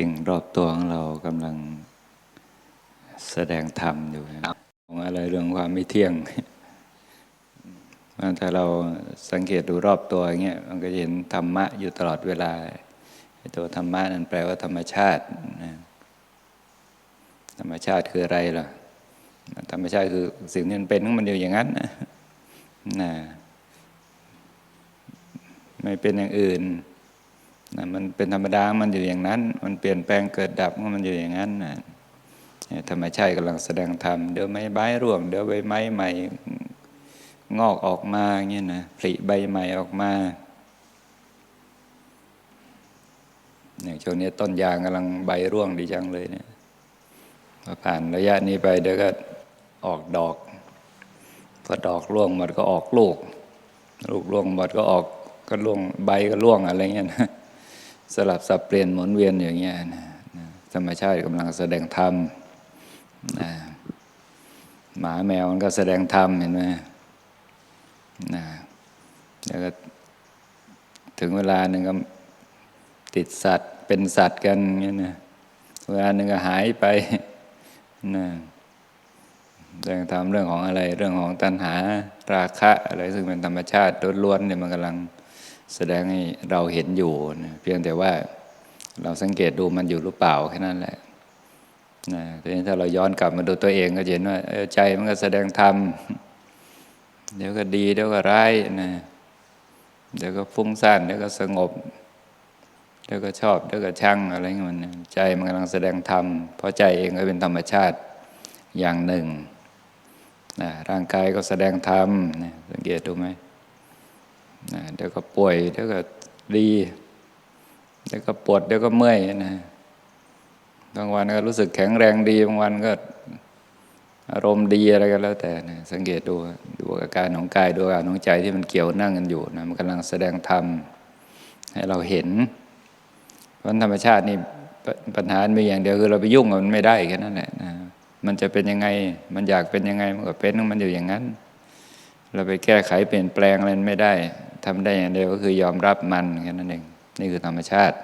สิ่งรอบตัวของเรากำลังแสดงธรรมอยู่นะของอะไรเรื่องความไม่เที่ยงถ้าเราสังเกตดูรอบตัวอย่างเงี้ยมันก็จะเห็นธรรมะอยู่ตลอดเวลาตัวธรรมะนั่นแปลว่าธรรมชาตินะธรรมชาติคืออะไรล่ะ ธรรมชาติคือสิ่งที่มันเป็นของมันอยู่อย่างนั้นนะนะไม่เป็นอย่างอื่น นะมันเป็นธรรมดา มันอยู่อย่างนั้น มันเปลี่ยนแปลงเกิดดับมันอยู่อย่างนั้นนะธรรมชาติกำลังแสดงธรรม เดี๋ยวไม้ใบร่วง เดี๋ยวใบไม้ใหม่งอกออกมาเงี้ยนะผลิใบใหม่ออกมา อย่างช่วงนี้ต้นยางกำลังใบร่วงดีจังเลยเนี่ยพอผ่านระยะนี้ไปเดี๋ยวก็ออกดอก พอดอกร่วงหมดก็ออกลูก ลูกร่วงหมดก็ออกก็ร่วงใบก็ร่วงอะไรเงี้ยนะ สลับสับเปลี่ยนหมุนเวียนอย่างเงี้ยนะธรรมชาติกำลังแสดงธรรมนะหมาแมวมันก็แสดงธรรมเห็นไหมนะแล้วก็ถึงเวลาหนึ่งก็ติดสัตว์เป็นสัตว์กันเงี้ยนะเวลาหนึ่งก็หายไปนะแสดงธรรมเรื่องของอะไร เรื่องของตัณหาราคะอะไรซึ่งเป็นธรรมชาติล้วนๆเนี่ยมันกำลัง แสดงให้เราเห็นอยู่นะเพียงแต่ว่าเราสังเกตดูมันอยู่หรือเปล่าแค่นั้นแหละนะทีนี้ถ้าเราย้อนกลับมาดูตัวเองก็เห็นว่าใจมันก็แสดงธรรมเดี๋ยวก็ดีเดี๋ยวก็ร้ายนะเดี๋ยวก็ฟุ้งซ่านเดี๋ยวก็สงบเดี๋ยวก็ชอบเดี๋ยวก็ชังอะไรเงี้ยมันใจมันกำลังแสดงธรรมเพราะใจเองก็เป็นธรรมชาติอย่างหนึ่งนะร่างกายก็แสดงธรรมนะสังเกตดูไหม นะเดี๋ยวก็ป่วยเดี๋ยวก็ดีเดี๋ยวก็ปวดเดี๋ยวก็เมื่อยนะบางวันก็รู้สึกแข็งแรงดีบางวันก็อารมณ์ดีอะไรก็แล้วแต่นะสังเกตดูดูอาการของกายดูอาการของใจที่มันเกี่ยวนั่งกันอยู่นะมันกำลังแสดงธรรมให้เราเห็น เพราะธรรมชาตินี่ปัญหามีอย่างเดียวคือเราไปยุ่งกับมันไม่ได้แค่นั้นแหละนะมันจะเป็นยังไง มันอยากเป็นยังไงมันก็เป็นมันอยู่อย่างนั้น เราไปแก้ไขเปลี่ยนแปลงอะไรไม่ได้ ทำได้อย่างเดียวก็คือยอมรับมันแค่นั้นเองนี่คือธรรมชาติ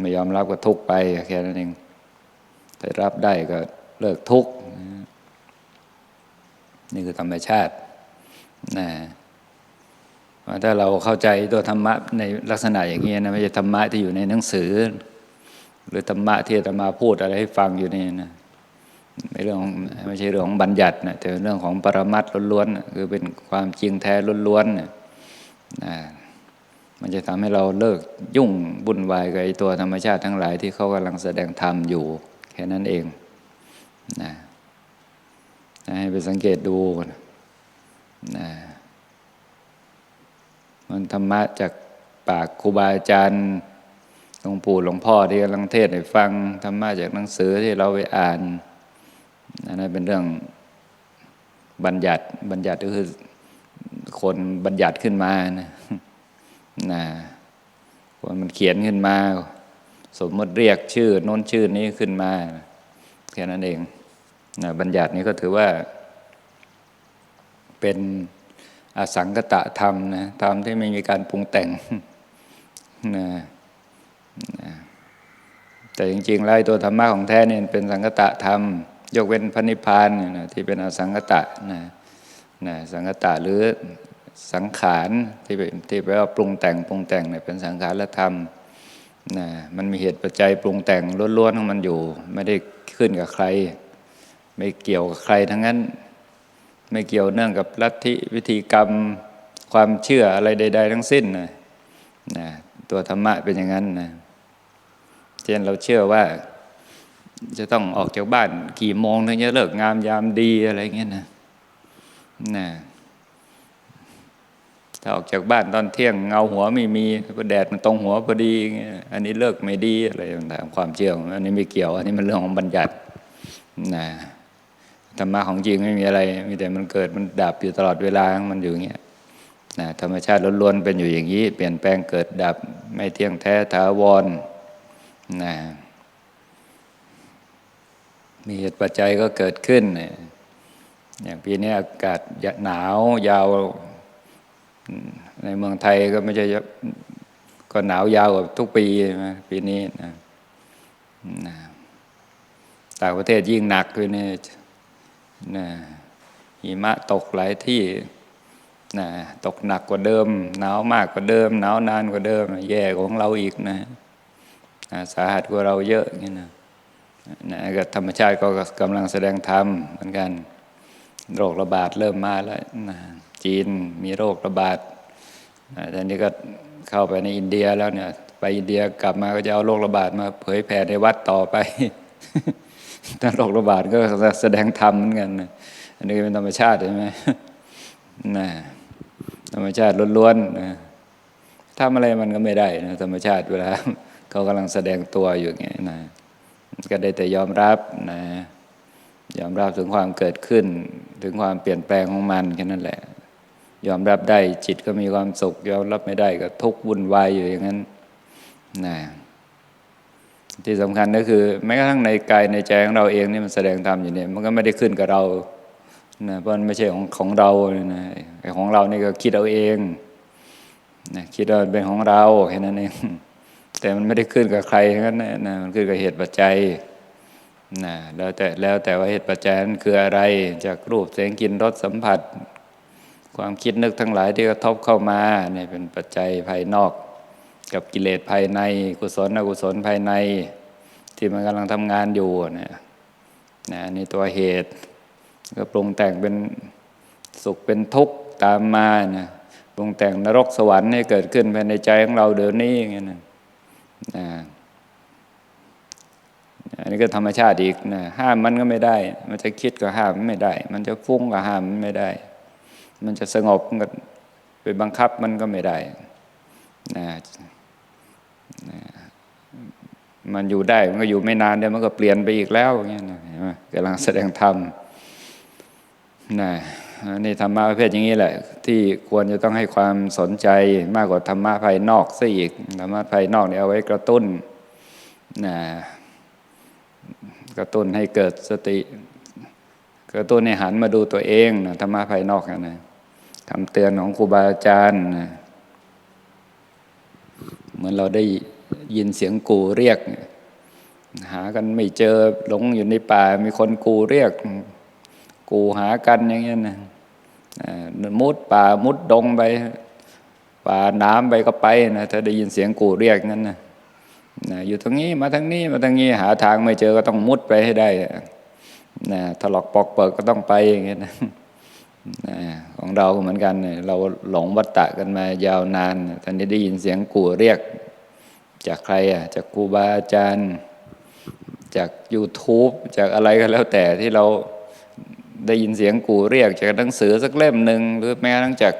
ไม่ยอมรับก็ทุกไปแค่นั้นเองแต่รับได้ก็เลิกทุกนี่คือธรรมชาตินะถ้าเราเข้าใจตัวธรรมะในลักษณะอย่างนี้นะไม่ใช่ธรรมะที่อยู่ในหนังสือ หรือธรรมะที่ธรรมาพูดอะไรให้ฟังอยู่นี่นะไม่เรื่องไม่ใช่เรื่องของบัญญัตินะแต่เรื่องของปรมัตถ์ล้วนๆคือเป็นความจริงแท้ล้วนๆนะ มันจะทำให้เราเลิกยุ่งบุ่นวายกับไอตัวธรรมชาติทั้งหลายที่เขากำลังแสดงธรรมอยู่ แค่นั้นเองนะให้ไปสังเกตดูนะมันธรรมะจากปากครูบาอาจารย์หลวงปู่หลวงพ่อที่กำลังเทศให้ฟังธรรมะจากหนังสือที่เราไปอ่านนนั้นเป็นเรื่องบัญญัติบัญญัติก็คือ คนบัญญัติขึ้นมานะนะคนมันเขียนขึ้นมา สมมติเรียกชื่อโน้นชื่อนี้ขึ้นมาแค่นั้นเองนะบัญญัตินี้ก็ถือว่า เป็นอสังกตะธรรมนะธรรมที่ไม่มีการปรุงแต่งนะนะแต่จริงๆแล้วตัวธรรมะของแท้เนี่ยเป็นสังกตะธรรม ยกเว้นพระนิพพานเนี่ยนะที่เป็นอสังกตะนะ นะสังกตะหรือสังขารที่ที่แปลว่าปรุงแต่งปรุงแต่งเนี่ยเป็นสังขารธรรมนะมันมีเหตุปัจจัยปรุงแต่งล้วนๆของมันอยู่ ไม่ได้ขึ้นกับใคร ไม่เกี่ยวกับใครทั้งนั้น ไม่เกี่ยวเนื่องกับลัทธิวิธีกรรมความเชื่ออะไรใด ๆ ทั้งสิ้นนะนะตัวธรรมะเป็นอย่างนั้นนะเช่นเราเชื่อว่าจะต้องออกจากบ้านกี่โมงถึงจะเลิกงามยามดีอะไรเงี้ยนะ นะถ้าออกจากบ้านตอนเที่ยงเงาหัวไม่มีแดดมันตรงหัวพอดีอันนี้เลิกไม่ดีอะไรต่างๆความเชื่ออันนี้ไม่เกี่ยว อันนี้มันเรื่องของบัญญัตินะธรรมะของจริงไม่มีอะไร มีแต่มันเกิดมันดับอยู่ตลอดเวลามันอยู่อย่างเงี้ยนะธรรมชาติล้วนๆเป็นอยู่อย่างนี้ เปลี่ยนแปลงเกิดดับไม่เที่ยงแท้ถาวรนะมีเหตุปัจจัยก็เกิดขึ้น อย่างปีนี้อากาศหนาวยาว ในเมืองไทยก็ไม่ใช่ก็หนาวยาวกว่าทุกปีนะปีนี้นะต่างประเทศยิ่งหนักคือเนี่ยนะหิมะตกหลายที่นะตกหนักกว่าเดิม หนาวมากกว่าเดิม หนาวนานกว่าเดิม แย่กว่าของเราอีกนะนะสาหัสกว่าเราเยอะนี่นะนะก็ธรรมชาติก็กำลังแสดงธรรมเหมือนกัน โรคระบาดเริ่มมาแล้วจีนมีโรคระบาดนะตอนนี้ก็เข้าไปในอินเดียแล้วเนี่ย ไปอินเดียกลับมาก็จะเอาโรคระบาดมาเผยแผ่ในวัดต่อไปถ้าโรคระบาดก็แสดงธรรมเหมือนกันนะอันนี้เป็นธรรมชาติใช่ไหมนะธรรมชาติล้วนๆนะทำอะไรมันก็ไม่ได้นะธรรมชาติเวลาเขากำลังแสดงตัวอยู่ไงนะก็ได้แต่ยอมรับนะ ยอมรับถึงความเกิดขึ้น ถึงความเปลี่ยนแปลงของมันแค่นั้นแหละ ยอมรับได้จิตก็มีความสุข ยอมรับไม่ได้ก็ทุกข์วุ่นวายอยู่อย่างนั้นนะที่สำคัญก็คือ แม้กระทั่งในกายในใจของเราเองนี่มันแสดงธรรมอยู่เนี่ยมันก็ไม่ได้ขึ้นกับเรานะเพราะมันไม่ใช่ของของเรานะไอ้ของเรานี่ก็คิดเอาเองนะคิดว่าเป็นของเราแค่นั้นเองแต่มันไม่ได้ขึ้นกับใครทั้งนั้นนะมันขึ้นกับเหตุปัจจัย นะแล้วแต่แล้วแต่ว่าเหตุปัจจัยนั้นคืออะไรจากรูปเสียงกลิ่นรสสัมผัส ความคิดนึกทั้งหลายที่กระทบเข้ามาเนี่ยเป็นปัจจัยภายนอก กับกิเลสภายในกุศลอกุศลภายใน ที่มันกำลังทำงานอยู่เนี่ยนะนี่ตัวเหตุก็ปรุงแต่งเป็นสุขเป็นทุกข์ตามมานะปรุงแต่งนรกสวรรค์ให้เกิดขึ้นภายในใจของเราเดี๋ยวนี้อย่างนี้นะนะ อันนี้ก็ธรรมชาติอีกนะห้ามมันก็ไม่ได้ มันจะคิดก็ห้ามไม่ได้ มันจะฟุ้งก็ห้ามมันไม่ได้ มันจะสงบก็ไปบังคับมันก็ไม่ได้นะนะมันอยู่ได้มันก็อยู่ไม่นานเดี๋ยวมันก็เปลี่ยนไปอีกแล้วอย่างเงี้ยนะเห็นไหมกำลังแสดงธรรมนะนี่ธรรมะประเภทอย่างนี้แหละ ที่ควรจะต้องให้ความสนใจมากกว่าธรรมะภายนอกซะอีกธรรมะภายนอกเนี่ยเอาไว้กระตุ้นนะ กระตุ้นให้เกิดสติ กระตุ้นให้หันมาดูตัวเองนะธรรมะภายนอกนะนะคำเตือนของครูบาอาจารย์นะเหมือนเราได้ยินเสียงกูเรียก หากันไม่เจอหลงอยู่ในป่า มีคนกูเรียก กูหากันอย่างเงี้ยนะมุดป่ามุดดงไป ป่าน้ำไปก็ไปนะถ้าได้ยินเสียงกูเรียกนั้นนะ นะอยู่ตรงนี้มาทางนี้มาทางนี้หาทางไม่เจอก็ต้องมุดไปให้ได้นะถลอกปอกเปิดก็ต้องไปอย่างเงี้ยนะนะของเราเหมือนกัน เราหลงวัฏฏะกันมายาวนานตอนนี้ได้ยินเสียงกูเรียก จากใครอะจากครูบาอาจารย์ จาก YouTube จากอะไรก็แล้วแต่ที่เราได้ยินเสียงกูเรียก จากหนังสือสักเล่มหนึ่งหรือแม้กระทั่งจาก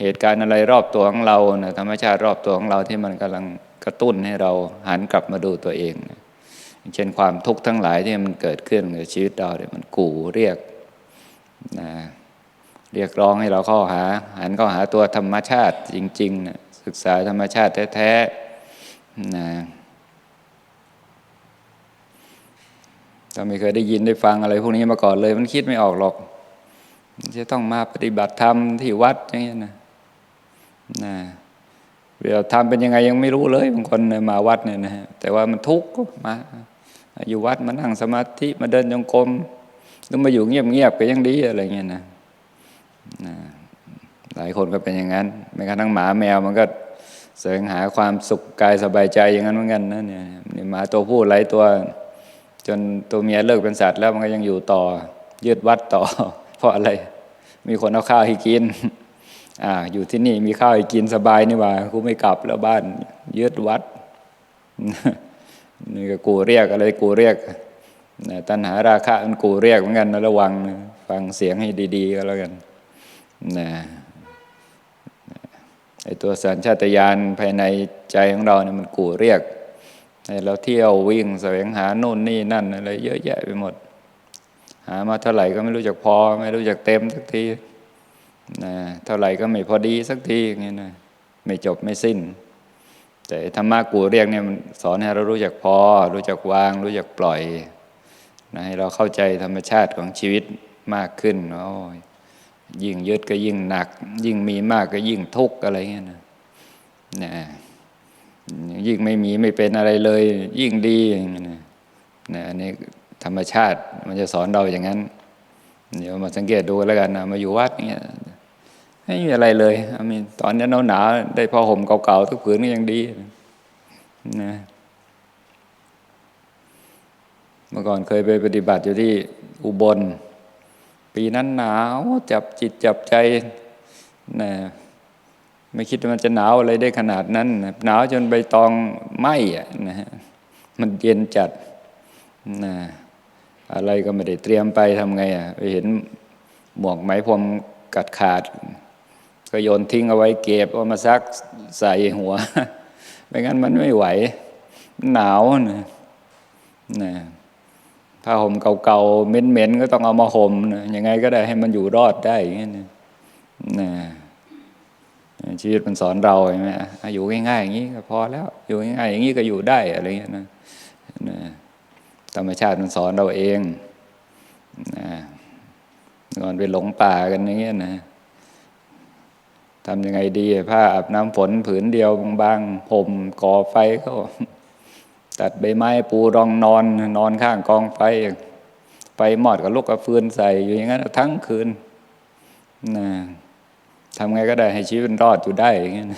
เหตุการณ์อะไรรอบตัวของเรานะธรรมชาติรอบตัวของเราที่มันกำลัง กระตุ้นให้เราหันกลับมาดูตัวเอง เช่นความทุกข์ทั้งหลายที่มันเกิดขึ้นในชีวิตเราเนี่ยมันกูเรียกนะเรียกร้องให้เราเข้าหา หันเข้าหาตัวธรรมชาติจริงๆนะศึกษาธรรมชาติแท้ๆนะถ้าไม่เคยได้ยินได้ฟังอะไรพวกนี้มาก่อนเลย มันคิดไม่ออกหรอก จะต้องมาปฏิบัติธรรมที่วัดอย่างเงี้ยนะนะ เวลาทำเป็นยังไงยังไม่รู้เลยบางคนมาวัดเนี่ยนะแต่ว่ามันทุกข์มา อยู่วัดมานั่งสมาธิมาเดินจงกรมหรือมาอยู่เงียบๆก็ยังดีอะไรเงี้ยนะหลายคนก็เป็นอย่างนั้นแม้กระทั่งหมาแมวมันก็แสวงหาความสุขกายสบายใจอย่างนั้นเหมือนกันนะเนี่ยหมาตัวผู้หลายตัว จนตัวเมียเลิกเป็นสัตว์แล้วมันก็ยังอยู่ต่อ ยืดวัดต่อ เพราะอะไร มีคนเอาข้าวให้กิน ออยู่ที่นี่มีข้าวให้กินสบายนี่ว่ากูไม่กลับแล้วบ้านยืดวัดนี่ก็กูเรียกอะไรกูเรียกตัณหาราคะมันกูเรียกเหมือนกันนะระวังฟังเสียงให้ดี ๆ ก็แล้วกันนะไอตัวสัญชาตญาณภายในใจของเราเนี่ยมันกูเรียกให้เราเที่ยววิ่งแสวงหาโน่นนี่นั่นอะไรเยอะแยะไปหมด หามาเท่าไหร่ก็ไม่รู้จักพอ ไม่รู้จักเต็มสักที นะเท่าไหร่ก็ไม่พอดีสักทีอย่างนี้ยนะไม่จบไม่สิ้น แต่ธรรมะกูเรียกเนี่ยมันสอนให้เรารู้จักพอ รู้จักวาง รู้จักปล่อยนะให้เราเข้าใจธรรมชาติของชีวิตมากขึ้นโอ้ยยิ่งยึดก็ยิ่งหนัก ยิ่งมีมากก็ยิ่งทุกข์อะไรเงี้ยนะนะยิ่งไม่มีไม่เป็นอะไรเลย ยิ่งดีอย่างเงี้ยนะนะอันนี้ธรรมชาติมันจะสอนเราอย่างนั้น เดี๋ยวมาสังเกตดูแล้วกันนะมาอยู่วัดเนี่ย ไม่มีอะไรเลยอามีตอนนี้หนาวๆได้ผ้าห่มเก่าๆทุกผืนก็ยังดีนะเมื่อก่อนเคยไปปฏิบัติอยู่ที่อุบล ปีนั้นหนาวจับจิตจับใจนะไม่คิดว่ามันจะหนาวอะไรได้ขนาดนั้น หนาวจนใบตองไหม้อะนะฮะมันเย็นจัดนะอะไรก็ไม่ได้เตรียมไปทำไงอะไปเห็นหมวกไหมพรมกัดขาด ก็โยนทิ้งเอาไว้เก็บเอามาซักใส่หัว ไม่งั้นมันไม่ไหว หนาวนะนะผ้าห่มเก่าๆเหม็นๆก็ต้องเอามาห่มนะยังไงก็ได้ให้มันอยู่รอดได้อย่างนี้นะนะชีวิตมันสอนเราใช่ไหมอะอยู่ง่ายๆอย่างนี้ก็พอแล้ว อยู่ง่ายๆอย่างนี้ก็อยู่ได้อะไรเงี้ยนะนะธรรมชาติมันสอนเราเองนะก่อนไปหลงป่ากันอย่างเงี้ยนะ ทำยังไงดีผ้าอาบน้ำฝนผืนเดียวบางๆห่มก่อไฟก็ตัดใบไม้ปูรองนอนนอนข้างกองไฟไฟหมอดกับลูกกับฟืนใส่อยู่อย่างนั้นทั้งคืนนะทำไงก็ได้ให้ชีวิตมันรอดอยู่ได้อย่างเงี้ย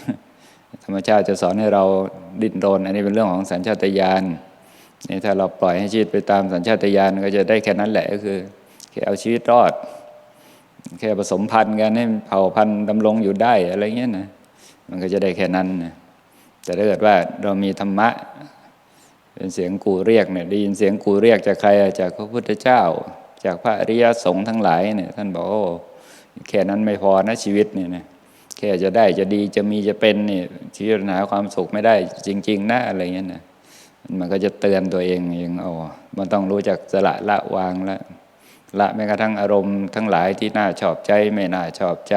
ธรรมชาติจะสอนให้เราดิ้นรน อันนี้เป็นเรื่องของสัญชาตญาณนี่ถ้าเราปล่อยให้ชีวิตไปตามสัญชาตญาณก็จะได้แค่นั้นแหละก็คือแค่เอาชีวิตรอด แค่ผสมพันธุ์กันให้เผ่าพันธุ์ดำรงอยู่ได้อะไรเงี้ยนะมันก็จะได้แค่นั้นนะแต่ถ้าเกิดว่าเรามีธรรมะ เป็นเสียงกูเรียกเนี่ยได้ยินเสียงกูเรียกจากใครจากพระพุทธเจ้า จากพระอริยสงฆ์ทั้งหลายเนี่ยท่านบอกโอ้แค่นั้นไม่พอนะชีวิตเนี่ยนะแค่จะได้จะดีจะมีจะเป็นเนี่ยชีวิตหาความสุขไม่ได้จริง ๆนะอะไรเงี้ยนะมันก็จะเตือนตัวเองเองเอามันต้องรู้จักสละละวางละ ละแม้กระทั่งอารมณ์ทั้งหลายที่น่าชอบใจไม่น่าชอบใจ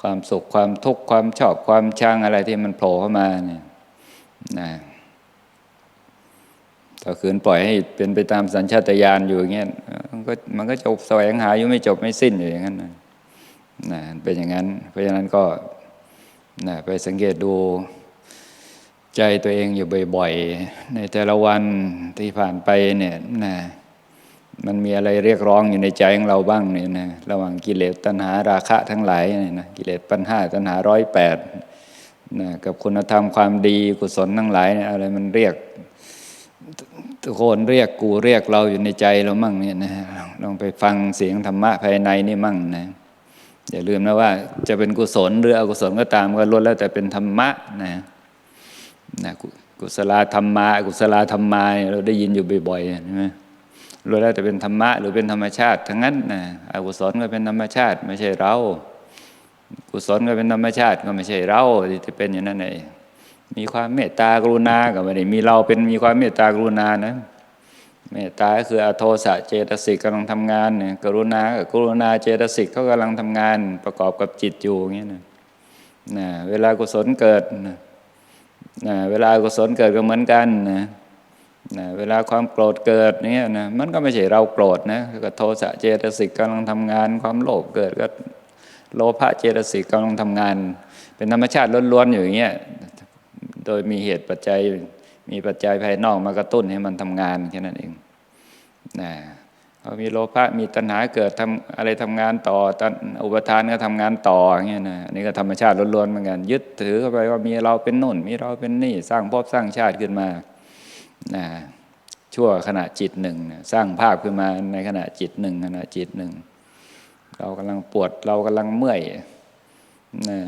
ความสุขความทุกข์ความชอบความชังอะไรที่มันโผล่เข้ามาเนี่ยนะถ้าขืนปล่อยให้เป็นไปตามสัญชาตญาณอยู่อย่างเงี้ยมันก็มันก็จบแสวงหาอยู่ไม่จบไม่สิ้นอยู่อย่างนั้นนะนะเป็นอย่างนั้น เพราะฉะนั้นก็นะไปสังเกตดูใจตัวเองอยู่บ่อย ๆ ในแต่ละวันที่ผ่านไปเนี่ยนะ มันมีอะไรเรียกร้องอยู่ในใจของเราบ้างเนี่ยนะระหว่างกิเลสตัณหาราคะทั้งหลายเนี่ยนะกิเลสปัญหาตัณหาร้อยแปดนะกับคุณธรรมความดีกุศลทั้งหลายเนี่ยอะไรมันเรียกทุกคนเรียกกูเรียกเราอยู่ในใจเรามั่งเนี่ยนะลองไปฟังเสียงธรรมะภายในนี่มั่งนะอย่าลืมนะว่าจะเป็นกุศลหรืออกุศลก็ตามก็ล้วนแล้วแต่เป็นธรรมะนะนะกุศลธรรมากุศลธรรมาเราได้ยินอยู่บ่อยๆใช่ไหม ล้วนแล้วแต่เป็นธรรมะหรือเป็นธรรมชาติ ทั้งนั้นนะอกุศลก็เป็นธรรมชาติ ไม่ใช่เรา กุศลก็เป็นธรรมชาติก็ไม่ใช่เราที่เป็นอย่างนั้นเองมีความเมตตากรุณาก็ไม่ได้มีเราเป็นมีความเมตตากรุณานะเมตตาคืออโทสะเจตสิกกำลังทำงานเนี่ยกรุณากับกรุณาเจตสิกเขากำลังทำงานประกอบกับจิตอยู่อย่างเงี้ยนะนะเวลากุศลเกิดนะนะเวลากุศลเกิดก็เหมือนกันนะ นะเวลาความโกรธเกิดเนี่ยนะมันก็ไม่ใช่เราโกรธนะก็โทสะเจตสิกกำลังทำงาน ความโลภเกิดก็โลภะเจตสิกกำลังทำงาน เป็นธรรมชาติล้วนๆอยู่อย่างเงี้ยโดยมีเหตุปัจจัยมีปัจจัยภายนอกมากระตุ้นให้มันทำงานแค่นั้นเองนะพอมีโลภะมีตัณหาเกิดทำอะไรทำงานต่อตันอุปทานก็ทำงานต่ออย่างเงี้ยนะนี่ก็ธรรมชาติล้วนๆเหมือนกันยึดถือเข้าไปว่ามีเราเป็นนุ่น มีเราเป็นนี่สร้างภพสร้างชาติขึ้นมา นะชั่วขณะจิตหนึ่งนะสร้างภาพขึ้นมาในขณะจิตหนึ่งขณะจิตหนึ่งเรากำลังปวดเรากำลังเมื่อยนะ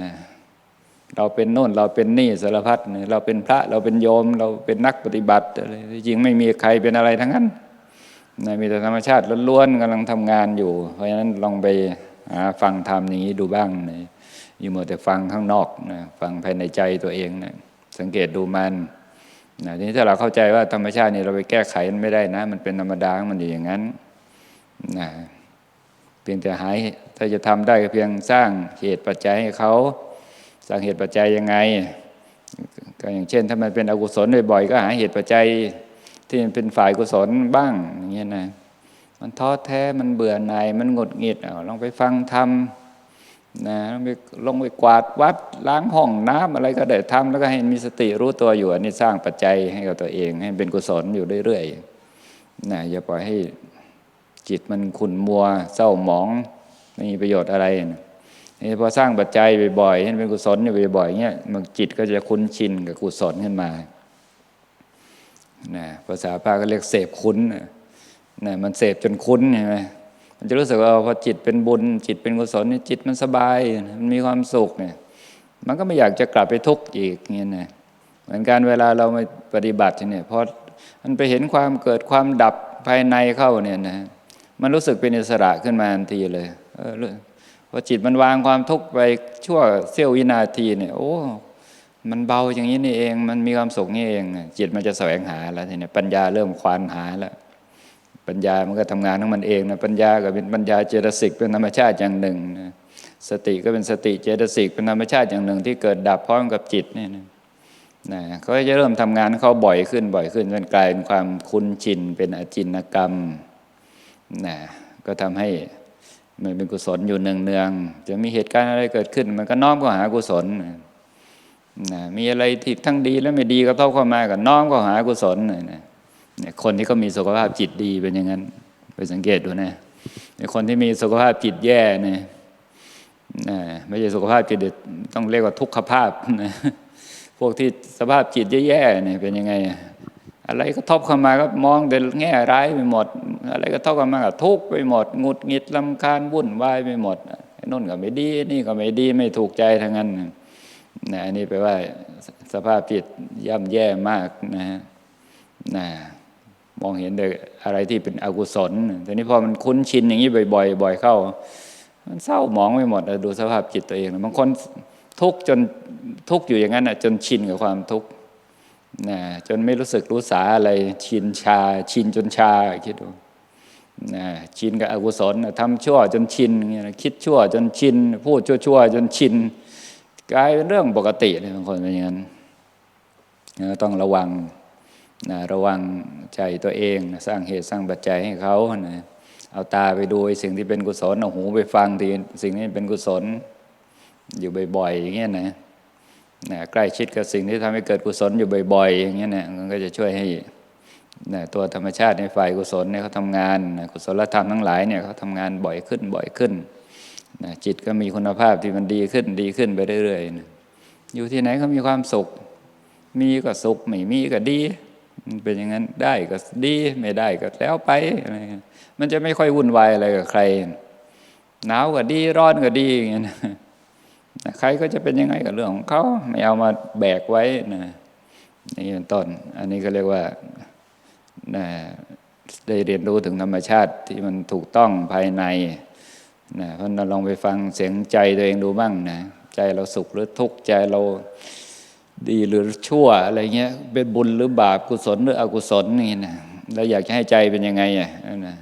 เราเป็นโน่นเราเป็นนี่สารพัดเราเป็นพระเราเป็นโยม เราเป็นนักปฏิบัติอะไรจริงไม่มีใครเป็นอะไรทั้งนั้นนะมีแต่ธรรมชาติล้วนๆกำลังทำงานอยู่ เพราะฉะนั้นลองไปหาฟังธรรมอย่างนี้ดูบ้างนะอยู่หมดแต่ฟังข้างนอกนะฟังภายในใจตัวเองนะสังเกตดูมัน นะทีนี้ถ้าเราเข้าใจว่าธรรมชาตินี่เราไปแก้ไขมันไม่ได้นะ มันเป็นธรรมดามันอยู่อย่างนั้นนะเพียงแต่หายถ้าจะทำได้ก็เพียงสร้างเหตุปัจจัยให้เขาสร้างเหตุปัจจัยยังไง ก็อย่างเช่น ถ้ามันเป็นอกุศลบ่อยๆก็หาเหตุปัจจัยที่มันเป็นฝ่ายกุศลบ้างอย่างเงี้ยนะมันท้อแท้มันเบื่อหน่ายมันหงุดหงิดเอาลองไปฟังธรรม นะลงไปกวาดวัดล้างห้องน้ำอะไรก็ได้ทำแล้วก็ให้มีสติรู้ตัวอยู่อันนี้สร้างปัจจัยให้กับตัวเอง ให้เป็นกุศลอยู่เรื่อยๆนะอย่าปล่อยให้จิตมันขุ่นมัวเศร้าหมองไม่มีประโยชน์อะไรนะนี่พอสร้างปัจจัยบ่อยๆให้เป็นกุศลอยู่บ่อยๆเงี้ยมันจิตก็จะคุ้นชินกับกุศลขึ้นมานะภาษาพาก็เรียกเสพคุ้นนะมันเสพจนคุ้นใช่ไหม มันจะรู้สึกว่าพอจิตเป็นบุญ จิตเป็นกุศลนี่จิตมันสบายมันมีความสุขเนี่ย มันก็ไม่อยากจะกลับไปทุกข์อีกเงี้ยนะเหมือนกันเวลาเรามาปฏิบัติเนี่ยพอมันไปเห็นความเกิดความดับภายในเข้าเนี่ยนะมันรู้สึกเป็นอิสระขึ้นมาทันทีเลยเออพอจิตมันวางความทุกข์ไปชั่วเสี้ยววินาทีเนี่ย โอ้ มันเบาอย่างนี้นี่เอง มันมีความสุขนี่เอง จิตมันจะแสวงหาแล้วทีนี้ปัญญาเริ่มควานหาแล้ว ปัญญามันก็ทำงานของมันเองนะปัญญาก็เป็นปัญญาเจตสิกเป็นธรรมชาติอย่างหนึ่งนะสติก็เป็นสติเจตสิกเป็นธรรมชาติอย่างหนึ่ง ที่เกิดดับพร้อมกับจิตเนี่ยนะนะเขาจะเริ่มทำงานเขาบ่อยขึ้นบ่อยขึ้นจนกลายเป็นความคุ้นชินเป็นอจินกรรมนะก็ทำให้มันเป็นกุศลอยู่เนืองๆจะมีเหตุการณ์อะไรเกิดขึ้น มันก็น้อมเข้าหากุศลนะมีอะไรที่ทั้งดีและไม่ดีก็เท่าเข้ามากับน้อมเข้าหากุศลนะ เนี่ยคนที่เขามีสุขภาพจิตดีเป็นอย่างนั้น ไปสังเกตดูนะคนที่มีสุขภาพจิตแย่เนี่ยไม่ใช่สุขภาพจิตต้องเรียกว่าทุกขภาพนะพวกที่สภาพจิตแย่ๆเนี่ยเป็นยังไง อะไรก็ทบเข้ามาก็มองแต่แง่ร้ายไปหมด อะไรก็ทบเข้ามาก็ทุกไปหมดงุดหงิดลำคาญวุ่นวายไปหมดไอ้นก็ไม่ดี นี่ก็ไม่ดีไม่ถูกใจทั้งนั้นนะอันนี้แปลว่าสภาพจิตย่ำแย่มากนะฮะนะ มองเห็นแต่อะไรที่เป็นอกุศลแต่นี้พอมันคุ้นชินอย่างนี้บ่อยๆบ่อยเข้า มันเศร้าหมองไปหมดดูสภาพจิตตัวเองบางคนทุกจนทุกอยู่อย่างนั้นจนชินกับความทุกข์นะจนไม่รู้สึกรู้สาอะไรชินชา ชินจนชาคิดดูนะชินกับอกุศลทำชั่วจนชินเงี้ยคิดชั่วจนชิน พูดชั่วๆจนชินกลายเป็นเรื่องปกติเลยบางคนเป็นอย่างนั้นต้องระวัง นะระวังใจตัวเองนะสร้างเหตุสร้างปัจจัยให้เขานะเอาตาไปดูสิ่งที่เป็นกุศลเอาหูไปฟังที่สิ่งนี้เป็นกุศล อยู่บ่อยๆอย่างเงี้ยนะนะใกล้ชิดกับสิ่งที่ทำให้เกิดกุศลอยู่บ่อยๆอย่างเงี้ยนะมันก็จะช่วยให้นะตัวธรรมชาติในฝ่ายกุศลเนี่ยเขาทำงานนะกุศลธรรมทั้งหลายเนี่ยเขาทำงานบ่อยขึ้นบ่อยขึ้นนะจิตก็มีคุณภาพที่มันดีขึ้นดีขึ้นไปเรื่อยๆนะอยู่ที่ไหนเขามีความสุข มีก็สุขไม่มีก็ดี เป็นอย่างนั้นได้ก็ดีไม่ได้ก็แล้วไปอะไรมันจะไม่ค่อยวุ่นวายอะไรกับใครหนาวก็ดีร้อนก็ดีอย่างเงี้ยใครก็จะเป็นยังไงกับเรื่องของเขาไม่เอามาแบกไว้นะนี่เป็นต้น อันนี้ก็เรียกว่านะได้เรียนรู้ถึงธรรมชาติที่มันถูกต้องภายในนะเพราะเราลองไปฟังเสียงใจตัวเองดูบ้างนะใจเราสุขหรือทุกข์ใจเรา ดีหรือชั่วอะไรเงี้ย เป็นบุญหรือบาปกุศลหรืออกุศลนี่นะเราอยากจะให้ใจเป็นยังไงอะนะ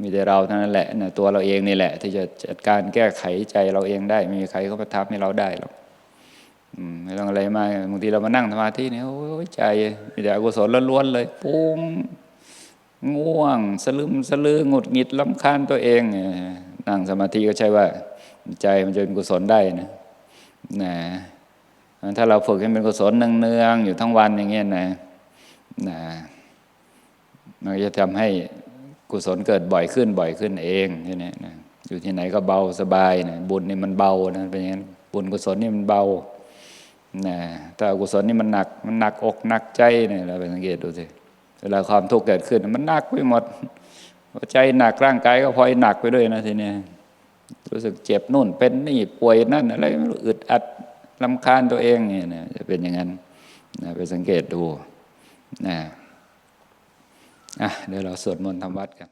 มีแต่เราเท่านั้นแหละนะตัวเราเองนี่แหละ ที่จะจัดการแก้ไขใจเราเองได้ ไม่มีใครเขาประทับให้เราได้หรอกไม่ต้องอะไรมากบางทีเรามานั่งสมาธิเนี่ยโอ้ยใจมีแต่อกุศลล้วนๆเลยปุ้งง่วง สลืมสลือหงุดหงิดลำคาญตัวเองนั่งสมาธิก็ใช่ว่า ใจมันจะเป็นกุศลได้นะนะ ถ้าเราฝึกให้เป็นกุศลเนืองๆอยู่ทั้งวันอย่างเงี้ยนะนะมันจะทำให้กุศลเกิดบ่อยขึ้นบ่อยขึ้นเองนี่นะนะอยู่ที่ไหนก็เบาสบายนะบุญนี่มันเบานะเป็นอย่างนั้นบุญกุศลนี่มันเบานะแต่กุศลนี่มันหนักมันหนักอกหนักใจเนี่ยเราไปสังเกตดูสิเวลาความทุกข์เกิดขึ้น มันหนักไปหมดใจหนักร่างกายก็พลอยหนักไปด้วยนะทีนี้รู้สึกเจ็บนู่นเป็นนี่ป่วยนั่นอะไรอึดอัด ลำคาญตัวเองเนี่ยนะจะเป็นอย่างนั้นนะไปสังเกตดูนะอะเดี๋ยวเราสวดมนต์ทำวัดกัน